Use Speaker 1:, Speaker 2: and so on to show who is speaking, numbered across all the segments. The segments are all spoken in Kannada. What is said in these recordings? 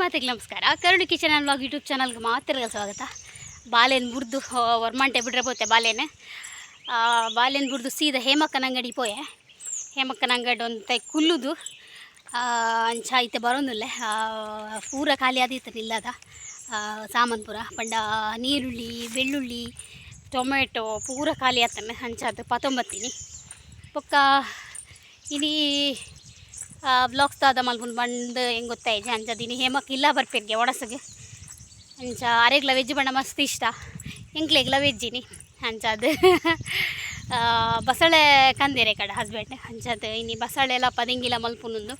Speaker 1: ಮಾತಿಗೆ ನಮಸ್ಕಾರ. ಕರುಣ್ ಕಿಚನ್ ಅನ್ವಾಗ ಯೂಟ್ಯೂಬ್ ಚಾನಲ್ಗೆ ಮಾತಿರಲ್ಲ ಸ್ವಾಗತ. ಬಾಲೆನ್ ಬುರ್ದು ವರ್ಮಂಟೆ ಬಿಡ್ರೆ ಬೋತೆ ಬಾಲೆನ್ ಬಾಲೆನ್ ಬುರ್ದು ಸೀದಾ ಹೇಮಕ್ಕನ ಅಂಗಡಿ ಪೋಯೆ. ಹೇಮಕ್ಕನ ಅಂಗಡಿ ಒಂದು ಕುಲ್ಲುದು. ಅಂಚ ಐತೆ ಬರೋದಿಲ್ಲ. ಪೂರ ಖಾಲಿ ಆದಿತ್ತು ಇಲ್ಲದ ಸಾಮಾನು ಪೂರ ಪಂಡ ನೀರುಳ್ಳಿ, ಬೆಳ್ಳುಳ್ಳಿ, ಟೊಮೆಟೊ ಪೂರ ಖಾಲಿ ಆತನೆ ಅದು. ಪತ್ತೊಂಬತ್ತೀನಿ ಪಕ್ಕ, ಇಡೀ ಬ್ಲಾಗ್ಸ್ ದಾದ ಮಲ್ಪುನ್ ಬಂದು ಹೆಂಗೆ ಗೊತ್ತಾಯ್ತು ಅಂಚದಿನಿ ಹೇಮಕ್ಕೆ ಇಲ್ಲ ಬರ್ಪೇರ್ಗೆ ಒಡಸಗೆ. ಅಂಚ ಅರೆಗ್ಲ ವೆಜ್ ಬಣ್ಣ ಮಸ್ತ್ ಇಷ್ಟ. ಎಂಕ್ಲೆಗ್ಲ ವೆಜ್ಜಿನಿ ಅಂಚದು ಬಸಳೆ ಕಂದೇರೆ ಕಡೆ ಹಸ್ಬೆಂಡ್ ಅಂಚದು ಇನ್ನು ಬಸಳೆ ಎಲ್ಲ ಪದಿಂಗಿಲ್ಲ ಮಲ್ಪುನೊಂದು.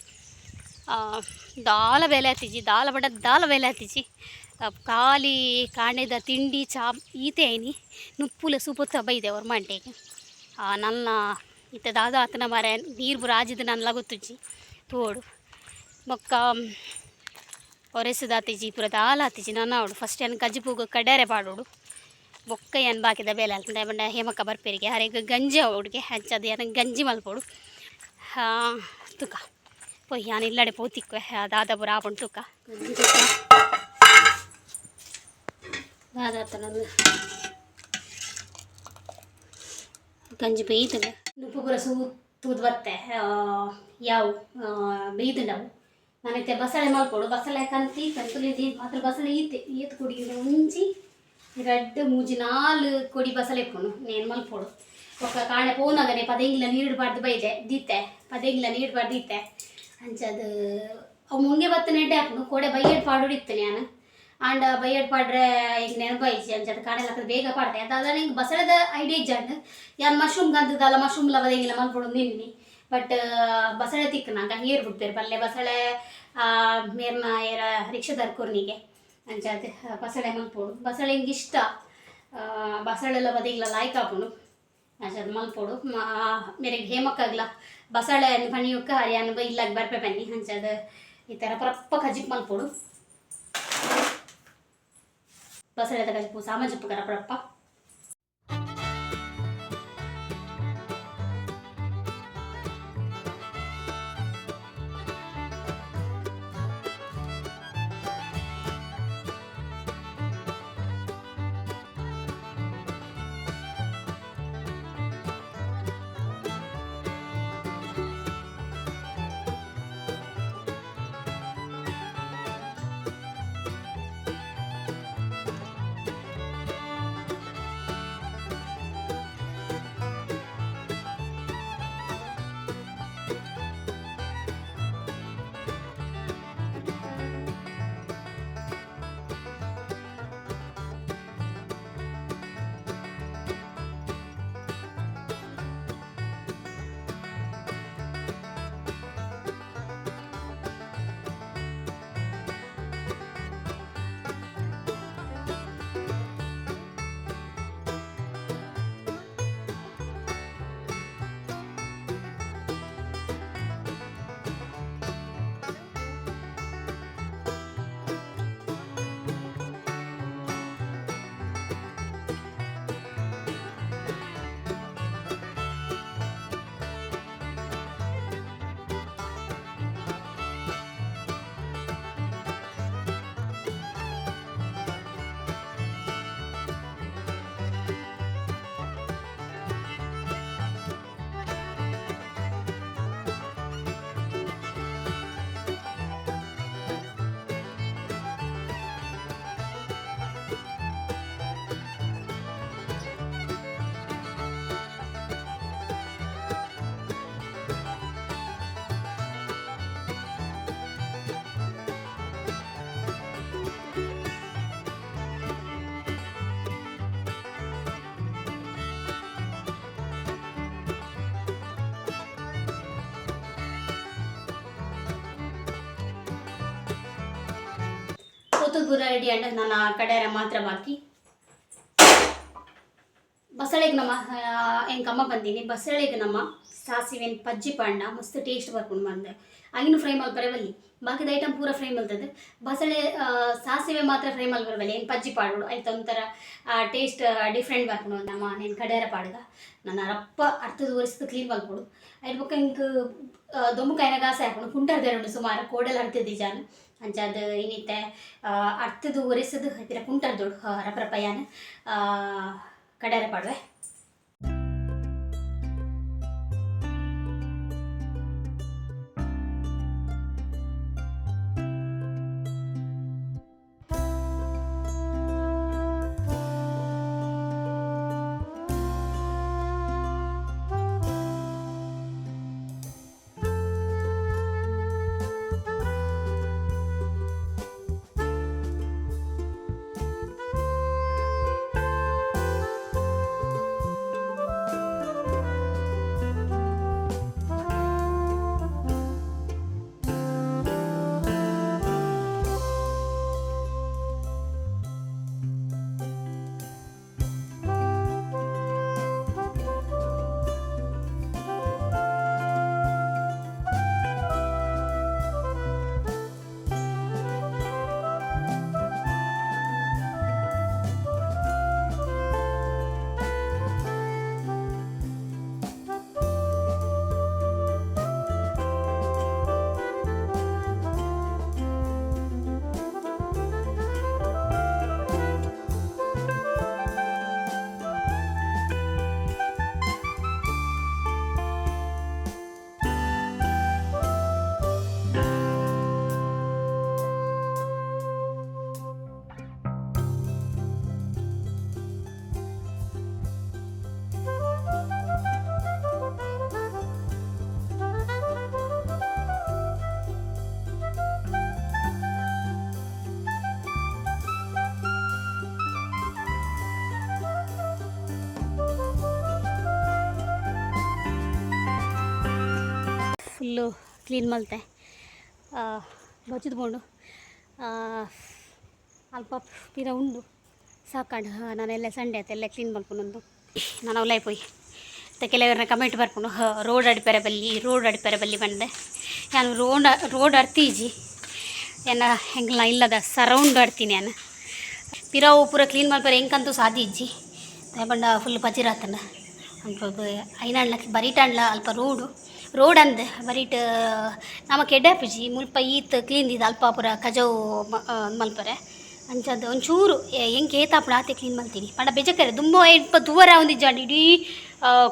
Speaker 1: ದಾಲ ಬೆಲೆ ಹತ್ತಿಜಿ ದಾಲ ಬಡ ದಾಲ ಬೆಲೆ ಹತ್ತಿಜಿ ಖಾಲಿ ಕಾಣೆದ ತಿಂಡಿ, ಚಾ, ಈತೆ ಐನಿ ನುಪ್ಪುಲ ಸೂಪತ್ತ ಬೈದೆ ಅವ್ರ ಮಂಟೆಗೆ ನನ್ನ ಇತ್ತ ದಾದ ಆತನ ಮರ ನೀರು ಬುರಾಜಿದ ನನ್ನ ಗೊತ್ತುಜ್ಜಿ ತೋಡು ಮೊಕ್ಕ ಒರೆಸುದಾತಿಜಿ ಪೂರ ದಾಲ ಆತಿಜಿ ನನ್ನ ಅವಡು ಫಸ್ಟ್ ಏನು ಕಜ್ಜಿ ಪೂಗ ಕಡ್ಯಾರೆ ಪಾಡೋಡು ಬೊಕ್ಕ ಏನು ಬಾಕಿದ ಬೇಲೆ ಅಲ್ತಂದೆ ಬಂಡ ಹೇಮಕ್ಕ ಬರ್ಪೇರಿಗೆ ಹರೆಗೆ ಗಂಜಿ ಅವಡಿಗೆ ಹಚ್ಚದು ಏನು ಗಂಜಿ ಮಲ್ಪೋಡು ತುಕ ಪೊಯ್ ಯಾನು ಇಲ್ಲಡೆ ಪೋತಿಕ್ವೆ ದಾದ ಬುರ ಆಪುಂಡು ತುಕ ಗಂಜಿ ತುಕ ದಾದ ಆತನೊಂದು ಗಂಜಿ ಬೇಯ್ತದೆ ನುಪ್ಪು ಪೂರ ಸೂತುದು ಬತ್ತೆ ಯಾವು ನಾವು ನನಗೆ ಬಸಳೆ ಮಲ್ಕೊಡು ಬಸಳೆ ಕಂತಿ ಕಂತುಲಿದಿ ಮಾತ್ರ ಬಸಳೆ ಈತೆ, ಈತ್ ಕುಡಿ. ಮುಂಚಿ ರೆಡ್ ಮೂಜಿ ನಾಲ್ ಕೊಡಿ ಬಸಳೆ ಇಪ್ಪುನು ನೇನು ಮಲ್ಪೋಡು ಒಕ್ಕ ಕಾಣೆ ಪೋನಾಗನೆ ಪದೇಂಗಿಲ ನೀಡ್ಬಾರ್ದು ಬೈದೆ, ದೀತೆ. ಪದೇಂಗಿಲ ನೀಡ್ಬಾರ್ದು ದೀತೆ. ಅಂಚದು ಅವು ಮುಂಗೆ ಬತ್ತ ನೆಡ್ಡೆ ಹಾಕ್ನು ಕೊಡೆ ಬೈಯಡ್ ಪಾಡೋಡು ಇತ್ತು ನಾನು ಆಂಡ ಬೈಯಡ್ ಪಾಡ್ರೆ ಈಗ ನೆನಪಾಯ್ತು ಅಂಚದು ಕಾಣೆಲ್ಲ ಬೇಗ ಪಾಡ್ದೆ ಅದಾದ ಹಿಂಗೆ ಬಸಳೆದ ಐಡಿಯಾ ಇಜ್ಜಂಡು ಯಾನ್ ಮಶ್ರೂಮ್ ಗಂತದಲ್ಲ ಮಶ್ರೂಮ್ ಲವದೇಂಗಿಲ್ಲ ಮಲ್ಪೊಡು ನಿನ್ನಿ ಬಟ್ ಬಸಳೆ ತಿಕ್ಕ ನಂಗೆ ಹೀರ್ ಬಿಡ್ತಾರೆ ಪಲ್ಲೆ ಬಸಳೆ ಮೇರ್ನ ಏರ ರಿಕ್ಷಾದಾರ್ ಕುರ್ನಿಗೆ ಅಂಚಾದ ಬಸಳೆ ಮಲ್ಪೋಡು ಬಸಳೆ ಹಿಂಗೆ ಇಷ್ಟ ಬಸಳೆಲ ಬದಿಗ್ಲ ಲಾಯ್ಕ್ ಹಾಕೊಂಡು ಅಂಚಾದ ಮಲ್ಪೋಡು ಮೇರೆಗೆ ಹೇಮಕ್ಕಾಗ್ಲ ಬಸಳೆ ಪಣಿಯುಕ್ಕ ಹರಿಯಾನ ಇಲ್ಲಾಗ ಬರ್ಪೆ ಬನ್ನಿ ಅಂಚಾದ ಈ ಥರ ಪ್ರಪ್ಪ ಕಜಿಪ್ ಮಲ್ಪೋಡು ಬಸಳೆದ ಕಜಿಪು ಸಾಮಾಜಿಕ ಕರ ಕೂತುಗುರ ರೆಡಿ ಅಂಡ ನನ್ನ ಕಡೆಯರ ಮಾತ್ರ ಬಾಕಿ. ಬಸಳೆಗೆ ನಮ್ಮ ಎಂಕಮ್ಮ ಬಂದೀನಿ. ಬಸಳೆಗೆ ನಮ್ಮ ಸಾಸಿವೆನ್ ಪಜ್ಜಿ ಪಾಂಡ, ಮಸ್ತ್ ಟೇಸ್ಟ್ ಬರ್ಕೊಂಡು ಬಂದೆ. ಆಗಿನ ಫ್ರೈ ಮಾಡಿ ಬರವಲ್ಲಿ. ಬಾಕಿದ ಐಟಮ್ ಪೂರ ಫ್ರೈ ಮಲ್ತದೆ ಬಸಳೆ ಸಾಸಿವೆ ಮಾತ್ರ ಫ್ರೈ ಬರವಲ್ಲಿ. ಏನು ಪಜ್ಜಿ ಪಾಡೋಡು ಆಯ್ತು, ಒಂಥರ ಟೇಸ್ಟ್ ಡಿಫ್ರೆಂಟ್ ಬರ್ಕೊಂಡು ನಮ್ಮ ನೀನು ಕಡೆಯರ ಪಾಡ್ಗ. ನನ್ನ ರಪ್ಪ ಅರ್ಥದ ಒರೆಸಿದ ಕ್ಲೀನ್ ಮಲ್ಪೋಡು ಅದ್ರ ಬಕ್ಕ ಹಿಂಗೆ ದೊಮ್ಮು ಕೈನ ಆಸೆ ಹಾಕೊಂಡು ಕುಂಟರ್ದೇರುಂಡು ಸುಮಾರು. ಕೋಡೆಲ್ಲ ಹರ್ತಿದ್ದಿ ಜಾನು. ಅಂಚಾದ ಏನೈತೆ ಅರ್ಥದು ಒರೆಸದು ಹತ್ತಿರ ಕುಂಟರ್ದೊಳು ರಪ್ರಪಯಾನ ಕಡಾರ ಪಾಡುವೆ ಫುಲ್ಲು ಕ್ಲೀನ್ ಮಲ್ತೆ. ಬಚ್ಚಿದ್ಕೊಂಡು ಅಲ್ಪ ಪಿರ ಉಂಡು. ಸಾಕಾಂಡು. ನಾನೆಲ್ಲ ಸಂಡೆ ಆಯ್ತು, ಎಲ್ಲ ಕ್ಲೀನ್ ಮಾಡ್ಕೊಂಡು ನಾನು ಅವಲೈ ಪೋಯ್ ಕೆಲವರನ್ನ ಕಮೆಂಟ್ ಬರ್ಕೊಂಡು ರೋಡ್ ಅಡಿಪೆರೆ ಬಲ್ಲಿ ರೋಡ್ ಅಡಿಪೆರೆ ಬಲ್ಲಿ ಬಂದೆ. ನಾನು ರೋಡ್ ರೋಡ್ ಅಡ್ತೀಜಿ ಏನ ಹೆಂಗಲ್ಲ ಇಲ್ಲದ ಸರೌಂಡ್ ಆಡ್ತೀನಿ ನಾನು. ಪಿರಾವು ಪೂರ ಕ್ಲೀನ್ ಮಾಡ್ತಾರೆ ಹೆಂಗಂತೂ ಸಾಧಿ ಇಜ್ಜಿ. ಬಂಡ ಫುಲ್ ಪಜಿರಾತನ ಅಲ್ಪ ಐನಾಡ್ಲ ಬರೀಟಾಂಡ್ಲ ಅಲ್ಪ ರೋಡು ರೋಡ್ ಅಂದ್ ಬರೀಟ್ ನಮ ಕೆಡ್ಡಾಪಿಜಿ ಮುಲ್ಪ ಈತ್ ಕ್ಲೀನ್ ಇದು ಅಲ್ಪ ಪೂರ ಕಜವು ಮಲ್ಪರೆ. ಅಂಚದ ಒಂಚೂರು ಹೆಂಗೆ ಏತಾಪುಡ ಆತೆ ಕ್ಲೀನ್ ಮಲ್ತೀನಿ ಪಂಡ ಬೆಜಕರೆ ತುಂಬ ಇಪ್ಪ ದೂರ ಒಂದಿಜ್ಜಾಂಡಿ ಇಡೀ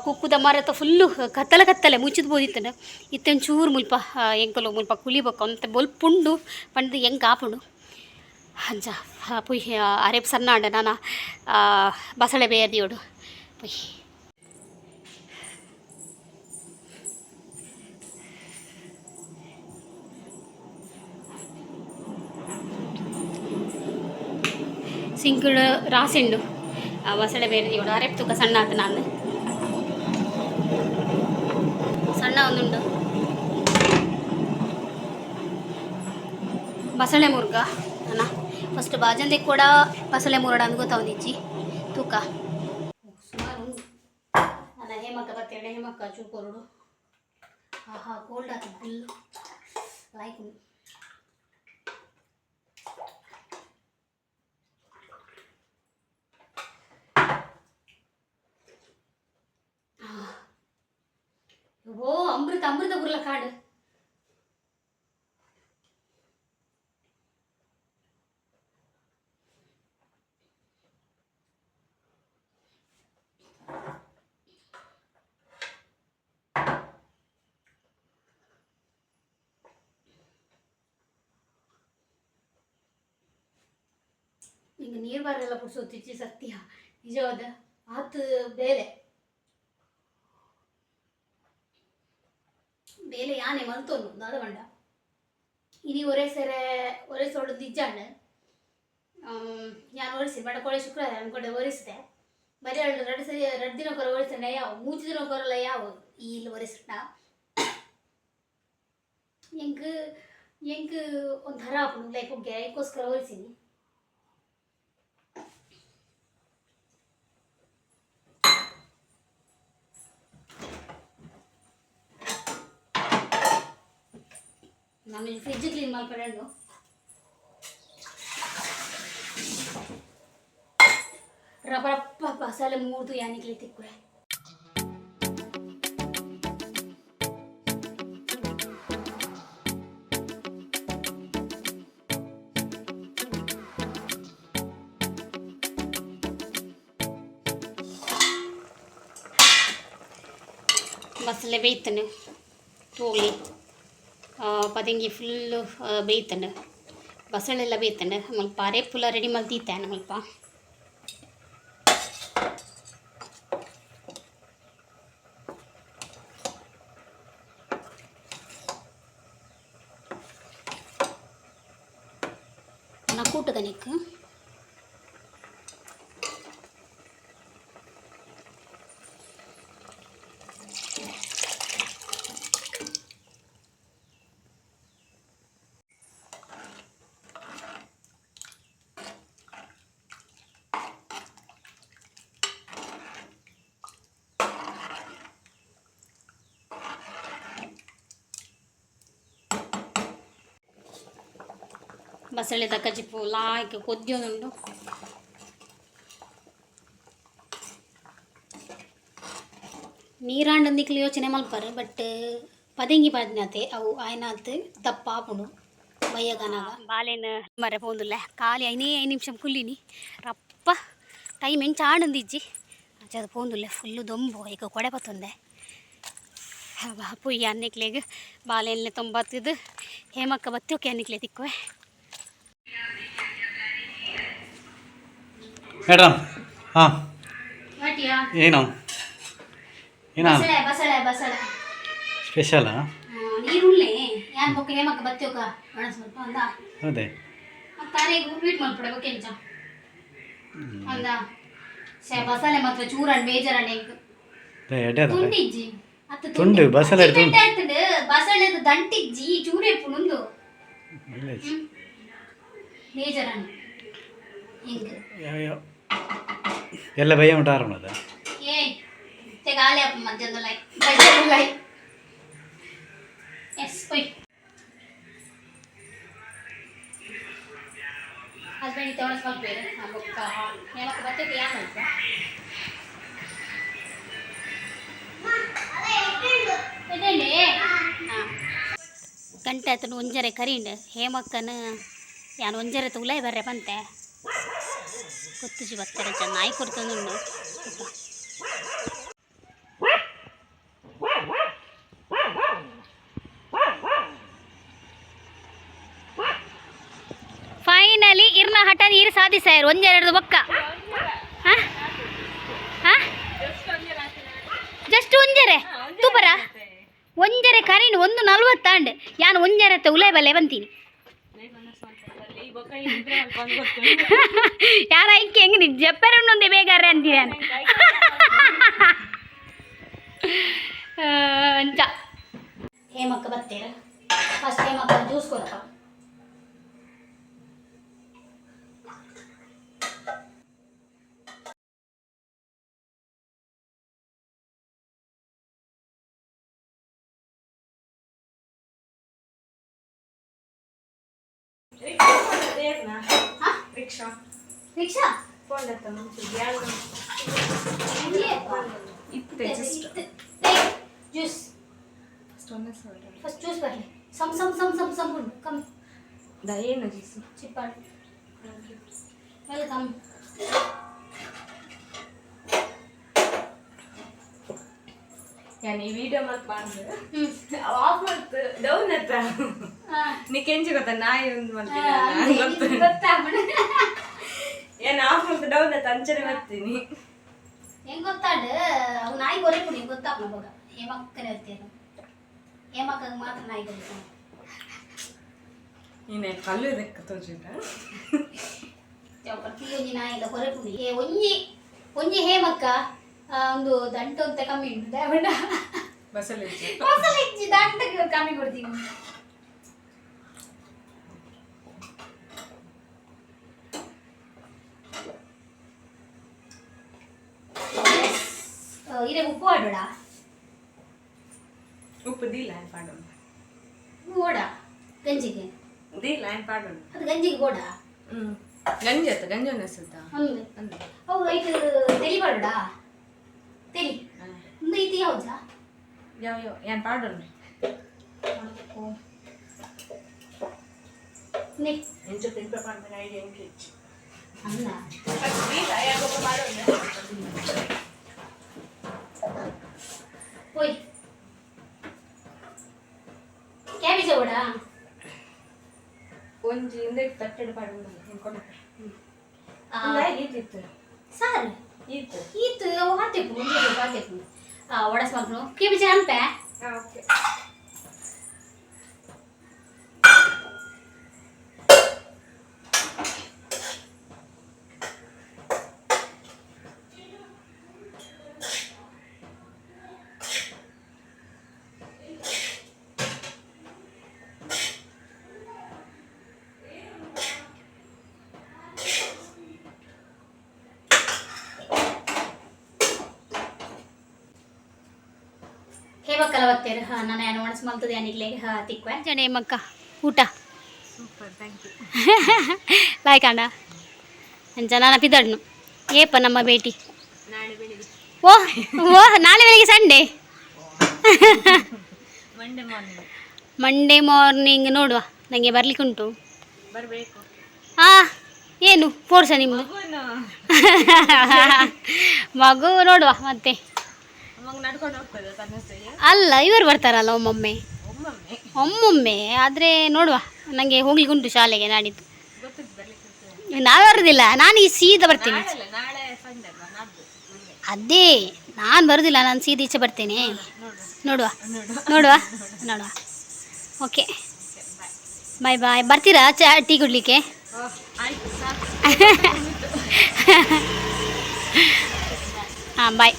Speaker 1: ಕುಕ್ಕುದ ಮರತ ಫುಲ್ಲು ಕತ್ತಲೆ ಕತ್ತಲೆ ಮುಚ್ಚಿದ್ ಬೋದಿತ್ತನ ಇತ್ತೊಂಚೂರು ಮುಲ್ಪ ಹೆಂಗಲು ಮುಲ್ಪ ಕುಲಿಬೇಕು, ಅಂತ ಬೊಲ್ಪುಂಡು, ಪಂಡದು ಹೆಂಗೆ ಆಪುಂಡು ಅಂಜ, ಪುಯ್ ಅರೆಪ್ ಸನ್ನಾಂಡ ನಾನ ಬಸಳೆ ಬೇಯದಿಯೋಡು ಪುಯ್. సింకులు రాసిండు. వసడ వేరే ఇవ్వడా రేపు తుక సన్న అతనాన్ని సన్న ఉందుండు. బసలే మురుగ అన్న. ఫస్ట్ బాజంది కూడా బసలే మురడు అందుకుతా ఉంది ఇచ్చి తుక. సుమారు అన్న హేమక్క బతేడ హేమక్క చూపరుడు. ఆహా కోల్డ్ అతను ఫుల్ ಅಮೃತ ಅಮೃತ ಗುರ್ಲ ಕಾಡು ಹಿಂಗೆ ನೀರು ಬಾರೆಲ್ಲ ಪುಡ್ಸೋತಿಚ್ಚಿ ಸತ್ಯ ನಿಜವಾದ ಆತು ಬೇಲೆ ಬೇಲೆ ಯಾನೆ ಮಲ್ತೊಂದು ದಾದವಂಡ ಇನಿ ಒರೆಸರೆ ಒರೆಸೋಡು ದಿಜ್ಜಾಂಡ ഞാൻ ಒರೆಸಿ ಬಡ ಕೋಳಿ ಶುಕ್ರವಾರ ಅನ್ಕೊಂಡೆ ಒರೆಸಿದೆ ಬರೀ ಎರಡು ಎರಡು ಸರಿ ಎರಡು ದಿನ ಕೊರ ಒರೆಸಿದೆ ಯಾವ ಮೂರು ದಿನ ಕೊರಲ್ಲ ಯಾವ ಈ ಇಲ್ಲಿ ಒರೆಸಿಟ್ಟ ಎಂಕ್ ಎಂಕ್ ಒಂದು ಹರ ಹಾಕೊಂಡು ಲೈಕ್ ಹೋಗ್ಯ ಅದಕ್ಕೋಸ್ಕರ ಒರೆಸಿನಿ ನಾನು ಫ್ರಿಜ್ ಕ್ಲೀನ್ ಮಾಡ್ಕೊಂಡು ರಬ್ಬರಪ್ಪ ಮಸಾಲೆ ಮೂರ್ದು ಯಾನಿಗ್ಲಿ ತಿಕ್ಕುವೆ ಮಸಾಲೆ ಬೇಯ್ತಾನೆ ಹೋಗ್ಲಿ ತೋಳಿ ಪದಂಗಿ ಫುಲ್ಲು ಬೇಯ್ತಾನೆ ಬಸಳೆಲ್ಲ ಬೇಯ್ತಾನೆ ಸ್ವಲ್ಪ ರೇಪುಲ ರೆಡಿ ಮಾಡಿ ತೀತಾನೆ ಸ್ವಲ್ಪ ಬಸಳೆ ತಕ್ಕಜಿಪ್ಪು ಲಾಯ್ಕೆ ಕೊದ್ಯೋದುಂಡು ನೀರಾಂಡಂದಿಕ್ಲಿ ಯೋಚನೆ ಮಲ್ಪರು ಬಟ್ ಪದಂಗಿ ಪಾಡ್ನತೆ ಅವು ಆಯ್ನಾತ್ ದಪ್ಪ ಆಪುಂಡು ಬಯ್ಯಗನಾಗ ಬಾಲೆನ ಮರ ಪೋಂದುಲ್ಲ. ಖಾಲಿ ಐನೇ ಐದು ನಿಮಿಷ ಕುಲ್ಲಿನಿ. ರಪ್ಪ, ಟೈಮ್ ಎಂಚ ಆಡಂದಿಜ್ಜಿ ಅದು ಪೋಂದುಲ್ಲ ಫುಲ್ಲು ದೊಂಬು, ಈಗ ಕೊಡೆ ಬತ್ತೊಂದೆ. ಪುಯ್ಯ ಅನ್ನಿಕ್ಲೆಗ್ ಬಾಲೆನ್ಲೆ ತೊಂಬತ್ತಿದ್ದು ಹೇಮಕ್ಕ ಬತ್ತಿ ಓಕೆ ಅನ್ನಿಕ್ಲೆ ತಿಕ್ಕುವೆ.
Speaker 2: ಮೇಡಮ್ ಹಾಂ. ಏನು? ಏನ?
Speaker 1: ಬಸಳೆ ಬಸಳೆ
Speaker 2: ಸ್ಪೆಷಲಾ
Speaker 1: ನೀರುಳ್ಳಿ ಯಾನ್ ಬೊಕ್ಕ ಹೇಮಕ್ಕ ಬತ್ತಿ ಹೋಗ. ಒಣ ಸ್ವಲ್ಪ ಅಂದ.
Speaker 2: ಅದೇ
Speaker 1: ತಾರೆ ಸ್ವೀಟ್ ಮಲ್ಪಡೆ ಬೊಕ್ಕ ಎಂಚ ಅಂದ ಸೆ ಬಸಳೆ ಮಾತ್ರ ಚೂರನ್ ಬೇಜಾರಣ್ಣ ಹೆಂಗ್? ತುಂಡಿಜ್ಜಿ. ಅತ್ತ
Speaker 2: ತುಂಡು, ಬಸಳೆ. ತುಂಡು.
Speaker 1: ಬಸಳೆದು ದಂಟಿಜ್ಜಿ ಚೂರೆ ಪುಣುಂದು
Speaker 2: ಒಳ್ಳೆ
Speaker 1: ಬೇಜಾರಣ್ಣ ಹೆಂಗ್
Speaker 2: ಯಾವ- ಯಾವ- ಎಲ್ಲ ಭಯ ಉಂಟು ಆರೋಣದ
Speaker 1: ಏ ತೆಗಾಲೆ ಅಪ್ಪ ಮಧ್ಯಾಹ್ನ ಲೈ ಬಜೆ ಲೈ ಎಸ್ ಒಯ್ ಹಸ್ಬೆಂಡ್ ತಗೊಳ ಸ್ವಲ್ಪ ಬೇರೆ ಆ ಬೊಕ್ಕ ಹೇಮಕ್ಕ ಬತ್ತಕ್ಕೆ ಯಾಕೆ ಅಲ್ಪ ಎದ್ದೇಳಿ ಹಾಂ ಗಂಟೆ ಆತನು ಒಂಜರೆ ಕರೀಂಡ್ ಹೇಮಕ್ಕನ ಯಾನು ಒಂಜರೆ ತುಲೈ ಬರ್ರೆ ಬಂತೆ ಗೊತ್ತಿಸಿ ಬರ್ತಾರೆ ಚೆನ್ನಾಗಿ ಕೊಡ್ತಂದುಂಡು ಫೈನಲಿ ಇರ್ನ ಹಠ ನೀರು ಬಕ್ಕ ಒಂದೆರಡು ಬೊಕ್ಕ. ಜಸ್ಟ್ ಒಂಜರೆ? ತೂಪರ ಒಂಜರೆ ಕರೀನು, ಒಂದು ನಲ್ವತ್ತಾಂಡ್. ಯಾನು ಒಂಜರೆ ಉಲೇ ಬಲೆ ಬಂತೀನಿ. ಯಾರ ಐಕ್ಯ ಹೆಂಗ್ ನೀ ಜಪ್ಪರನ್ನೊಂದೇ ಬೇಗಾರೆ ಅಂತೀರ ಅಂಚ ಹೇಮಕ್ಕ ಬರ್ತೀರ ಫಸ್ಟ್ ಹೇಮಕ್ಕ ಜ್ಯೂಸ್ ಕೊಡಪ್ಪ ಹಾ?
Speaker 3: ರಿಕ್ಷಾ
Speaker 1: ರಿಕ್ಷಾ
Speaker 3: ಫೋನ್ ಇತ್ತೆ ಜಸ್ಟ್
Speaker 1: ಜ್ಯೂಸ್
Speaker 3: ಅಷ್ಟೊಂದೇ ಸೊಳ್ಳೆ
Speaker 1: ಫಸ್ಟ್ ಜ್ಯೂಸ್ ಬರಲಿ some some some some some ಉಂಟು ಕಮ್
Speaker 3: ದಯೇನು ಜ್ಯೂಸು
Speaker 1: ಚಿಪ್ಪಾಡು ವೆಲ್ಕಮ್
Speaker 3: ಯಾನ್ ಈ ವಿಡಿಯೋ ಮತ್ತೆ ಬಂದು
Speaker 1: ಹ್ಞೂ
Speaker 3: ಆಫ್ ಮಾಡ್ತು ಡೌನ್ ಹತ್ರ ನಾಯಿ ಒಂದು ಮಾಡ್ತೀನಿ
Speaker 1: ಗೊತ್ತಾಗ್ಬಿಡ
Speaker 3: ಏನ್ ಆಫ್ ಡೌನ್ ತಂಚನೆ ಬರ್ತೀನಿ.
Speaker 1: ಹೆಂಗ್ ಗೊತ್ತಾಡು ಅವು ನಾಯಿ ಗೊರೆಪು ನಿಂಗೆ ಗೊತ್ತಾಗ್ಲ ಮಕ್ಕನೆ ಹೇಮಕ್ಕನೇ ಏ ಹೇಮಕ್ಕಗೆ ಮಾತ್ರ ನಾಯಿ ಗೊರೆಪು
Speaker 3: ನೀನೆ ಕಲ್ಲು ಇದಕ್ಕೆ ತೋಚಿಟ
Speaker 1: ಪ್ರತಿ ಒಂಜಿ ನಾಯಿಲ ಕುಡಿ ಏ ಒಂಜಿ ಒಂಜಿ ಹೇಮಕ್ಕ ಒಂದು ದಂಟು ಅಂತ ಕಮ್ಮಿ ಉಂಟು ಬಸಳೆ ಬಸಳೆ ದಂಟಕ್ಕೆ ಕಮ್ಮಿ ಕೊಡ್ತೀನಿ. ಇರೆ ಉಪ್ಪು ಆಡೋಡ
Speaker 3: ಉಪ್ಪು ದಿ ಲೈನ್ ಪಾಡು
Speaker 1: ಓಡ ಗಂಜಿಗೆ
Speaker 3: ದಿ ಲೈನ್ ಪಾಡು
Speaker 1: ಅದು ಗಂಜಿಗೆ ಗೋಡ
Speaker 3: ಹ್ಮ್ ಗಂಜಿ ಆಯ್ತು ಗಂಜಿ ಅನ್ನಿಸುತ್ತಾ
Speaker 1: ಒಂದು
Speaker 3: ಅಂದ್ರೆ
Speaker 1: ಅವು ರೈಟ್ ತೆಲಿ ಬಾಡೋಡ ತೆಲಿ ಒಂದು ಐತಿ ಯಾವ್ದಾ
Speaker 3: ಯಾವ ಯಾವ ಏನ್ ಪಾಡು
Speaker 1: ನೆ
Speaker 3: ಎಂಚು ತಿಂಪ ಮಾಡ್ತಾರೆ ಐಡಿಯಾ ಎಂಚು
Speaker 1: ಅಲ್ಲ
Speaker 3: போய்
Speaker 1: கேபேஜ் ஓடா
Speaker 3: ಒಂಜಿ ಹಿಂದೆ ತಟ್ಟೆಡು ಪಾಡು ಅನ್ಕೊಂಡು ಈತಿತ್ತು
Speaker 1: ಸಾರು
Speaker 3: ಈತು
Speaker 1: ಈತು ಹಾತೆಪ್ಪು ಮುಂದೆ ಹಾತೆಪ್ಪು ಒಡಸ್ ಮಾಡ್ರು ಕೇಬಿ ಜನ ಅನ್ಪೆ
Speaker 3: ಓಕೆ
Speaker 1: ಹೇ ಮಕ್ಕಳ ಬತ್ತೇರು ನಾನು ಏನು ಒಣಸ್ ಮಲ್ತದೆ ಏನಿಗ್ಲೆ ಹಾ ತಿಕ್ವೆ ಜನೆ ಮಕ್ಕ ಊಟ?
Speaker 3: ಸೂಪರ್ ಥ್ಯಾಂಕ್ ಯು
Speaker 1: ಲಾಯ್ಕಾಂಡ ಅಂಚ ನಾನು ಪಿದಡ್ನು ಏಪ ನಮ್ಮ ಭೇಟಿ?
Speaker 3: ನಾಳೆ ಬೆಳಿಗ್ಗೆ.
Speaker 1: ಓ ಓ ನಾಳೆ ಬೆಳಿಗ್ಗೆ Sunday?
Speaker 3: Monday morning
Speaker 1: Monday morning ನೋಡುವ. ನನಗೆ ಬರ್ಲಿಕ್ಕೆ ಉಂಟು.
Speaker 3: ಬರಬೇಕು.
Speaker 1: ಆ ಏನು? ಫೋರ್ಸ ನಿಮ್ಮ
Speaker 3: ಮಗುವನ್ನು
Speaker 1: ಮಗು ನೋಡುವ ಮತ್ತೆ. ಅಲ್ಲ ಇವರು ಬರ್ತಾರಲ್ಲ ಒಮ್ಮೊಮ್ಮೆ?
Speaker 3: ಒಮ್ಮೊಮ್ಮೆ.
Speaker 1: ಆದ್ರೆ ನೋಡುವ. ನನಗೆ ಹೋಗ್ಲಿಕ್ಕೆ ಉಂಟು ಶಾಲೆಗೆ ನಾಡಿದ್ದು. ನಾವೇ ಬರೋದಿಲ್ಲ. ನಾನು ಈ ಸೀದಾ ಬರ್ತೀನಿ. ಅದೇ ನಾನು ಬರೋದಿಲ್ಲ. ನಾನು ಸೀದಾ ಈಚೆ ಬರ್ತೇನೆ.
Speaker 3: ನೋಡು
Speaker 1: ನೋಡುವ. ನೋಡುವ. ನೋಡುವ. ಓಕೆ. ಬಾಯ್ ಬಾಯ್ ಬರ್ತೀರಾ ಚಾ ಟೀ ಕುಡ್ಲಿಕ್ಕೆ? ಹಾಂ ಬಾಯ್